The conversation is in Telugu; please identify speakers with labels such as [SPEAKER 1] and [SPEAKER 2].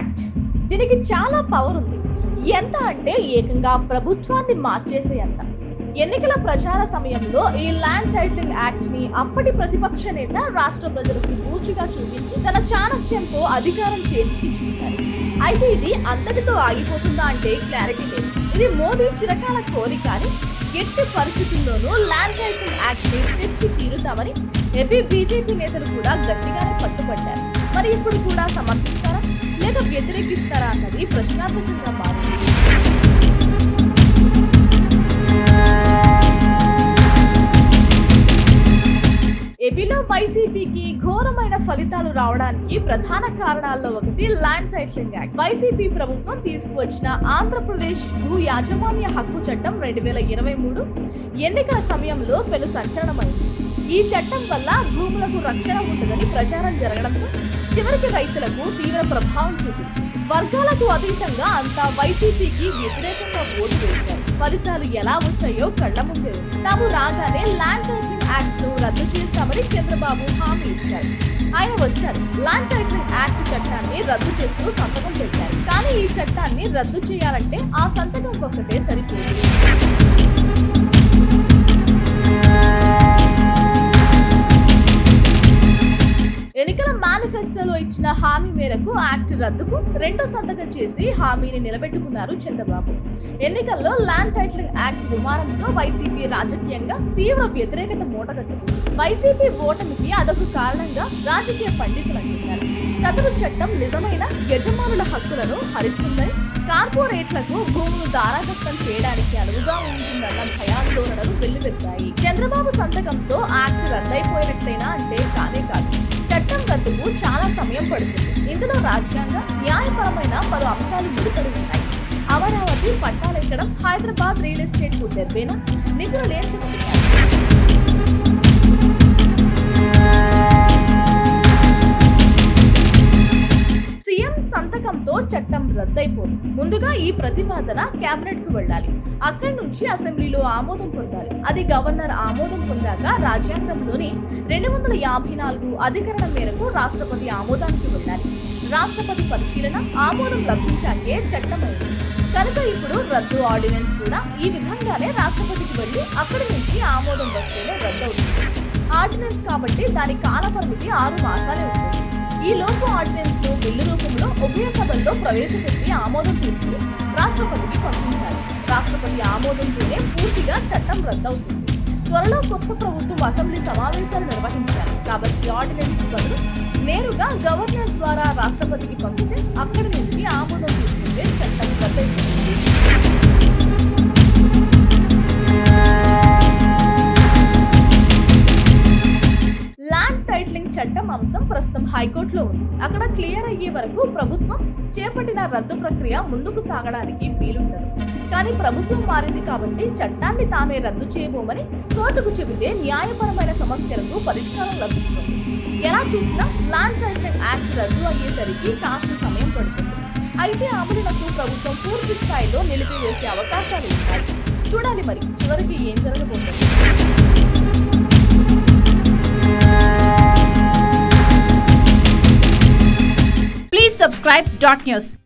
[SPEAKER 1] యాక్ట్ దీనికి చాలా పవర్ ఉంది. ఎంత అంటే ఏకంగా ప్రభుత్వాన్ని మార్చేసే ఎంత ఎన్నికల ప్రచార సమయంలో ఈ ల్యాండ్ టైటిల్ యాక్ట్ని అప్పటి ప్రతిపక్ష నేత రాష్ట్ర ప్రజలకు పూచిగా చూపించి తన చాణక్యంతో అధికారం చేజిక్కించుకున్నారు అయితే ఇది అంతటితో ఆగిపోతుందా అంటే క్లారిటీ లేదు. ఇది మోదీ చిరకాల కోరిక అని ఎట్టి పరిస్థితుల్లోనూ ల్యాండ్ టైటిల్ యాక్ట్ని తెచ్చి తీరుతామని ఏపీ బీజేపీ నేతలు కూడా గట్టిగానే పట్టుబడ్డారు మరి ఇప్పుడు కూడా సమర్థిస్తారా? లేక వ్యతిరేకిస్తారా అన్నది ప్రశ్నార్థకంగా మారింది. ఏపీలో వైసీపీకి ఘోరమైన ఫలితాలు రావడానికి ప్రధాన కారణాల్లో ఒకటి ల్యాండ్ టైటిలింగ్ యాక్ట్. వైసీపీ ప్రభుత్వం తీసుకువచ్చిన ఆంధ్రప్రదేశ్ భూ యాజమాన్య హక్కు చట్టం రెండు వేల ఇరవై మూడు ఎన్నికల సమయంలో పెను సంచలనమైంది. ఈ చట్టం వల్ల భూములకు రక్షణ ఉంటుందని ప్రచారం జరగడంతో చివరికి రైతులకు తీవ్ర ప్రభావం చూపించింది. వర్గాలకు అతీతంగా అంతా వైసీపీకి వ్యతిరేకంగా ఓటు వేశారు. ఫలితాలు ఎలా వచ్చాయో కళ్ళ ముందే. తాము రాగానే ల్యాండ్ టైటిల్ యాక్ట్ను రద్దు చేస్తామని చంద్రబాబు హామీ ఇచ్చారు. ఆయన వచ్చారు. ల్యాండ్ టైటిల్ యాక్ట్ చట్టాన్ని రద్దు చేస్తూ సంతకం పెట్టారు. కానీ ఈ చట్టాన్ని రద్దు చేయాలంటే ఆ సంతకం ఒక్కటే సరిపోతుంది ఎన్నికల మేనిఫెస్టోలో ఇచ్చిన హామీ మేరకు యాక్ట్ రద్దుకు రెండో సంతకం చేసి హామీని నిలబెట్టుకున్నారు చంద్రబాబు. ఎన్నికల్లో ల్యాండ్ టైటిలింగ్ యాక్ట్ విమానంతో వైసీపీ రాజకీయంగా తీవ్ర వ్యతిరేకత మూటగట్టింది. వైసీపీ ఓటమికి అదొక కారణంగా రాజకీయ పండితులు అంటున్నారు. సదరు చట్టం నిజమైన యజమానుల హక్కులను హరిస్తుందని కార్పొరేట్లకు భూములు దారాదత్తం చేయడానికి అనువుగా ఉంటుందన్న భయాందోళనలు వెల్లువెత్తాయి. చంద్రబాబు సంతకంతో యాక్ట్ రద్దయిపోయినట్లయినా అంటే కానే కాదు. చట్టం చాలా సమయం పడుతుంది. ఇందులో రాజ్యాంగ న్యాయపరమైన పలు అంశాలు ముడిపడి ఉన్నాయి. అమరావతి పట్టాలెక్కడం హైదరాబాద్ రియల్ ఎస్టేట్కు దెబ్బేనా? నిపుణులు ఏం చెబుతున్నారు? సంతకంతో చట్టం రద్దయిపోదు. ముందుగా ఈ ప్రతిపాదన కేబినెట్కు వెళ్ళాలి. అక్కడి నుంచి అసెంబ్లీలో ఆమోదం పొందాలి. అది గవర్నర్ ఆమోదం పొందాక రాజ్యాంగంలోని రెండు వందల యాభై నాలుగు అధికరణ మేరకు రాష్ట్రపతి ఆమోదానికి వెళ్ళాలి. రాష్ట్రపతి పరిశీలన ఆమోదం లభించాకే చట్టమైంది. కనుక ఇప్పుడు రద్దు ఆర్డినెన్స్ కూడా ఈ విధంగానే రాష్ట్రపతికి వెళ్ళి అక్కడి నుంచి ఆమోదం వస్తేనే రద్దు అవుతుంది ఆర్డినెన్స్ కాబట్టి దాని కాల పరిమితి ఆరు మాసాలే ఉంటుంది. ఈ లోపు ఆర్డినెన్స్ను బిల్లు రూపంలో ఉభయ సభల్లో ప్రవేశపెట్టి ఆమోదం తీసుకుని రాష్ట్రపతికి పంపించాలి. రాష్ట్రపతి ఆమోదంతోనే పూర్తిగా చట్టం రద్దవుతుంది. త్వరలో కొత్త ప్రభుత్వం అసెంబ్లీ సమావేశాలు నిర్వహించాలి. కాబట్టి ఆర్డినెన్స్ బదులు నేరుగా గవర్నర్ ద్వారా రాష్ట్రపతికి పంపితే అక్కడి నుంచి ఆమోదం అక్కడ క్లియర్ అయ్యే వరకు ప్రభుత్వం చేపట్టిన రద్దు ప్రక్రియ ముందుకు సాగడానికి వీలుండదు. కానీ ప్రభుత్వం మారింది కాబట్టి చట్టాన్ని తామే రద్దు చేయబోమని కోర్టుకు చెబితే న్యాయపరమైన సమస్యలకు పరిష్కారం లభిస్తుంది. ఎలా చూసినా ల్యాండ్ టైటిలింగ్ యాక్ట్ రద్దు అయ్యేసరికి కాస్త సమయం పడుతుంది. అయితే అమలులకు ప్రభుత్వం పూర్తి స్థాయిలో నిలిపివేసే అవకాశాలు ఉన్నాయి. చూడాలి మరి చివరికి ఏం జరగబోతుంది?
[SPEAKER 2] Subscribe dot news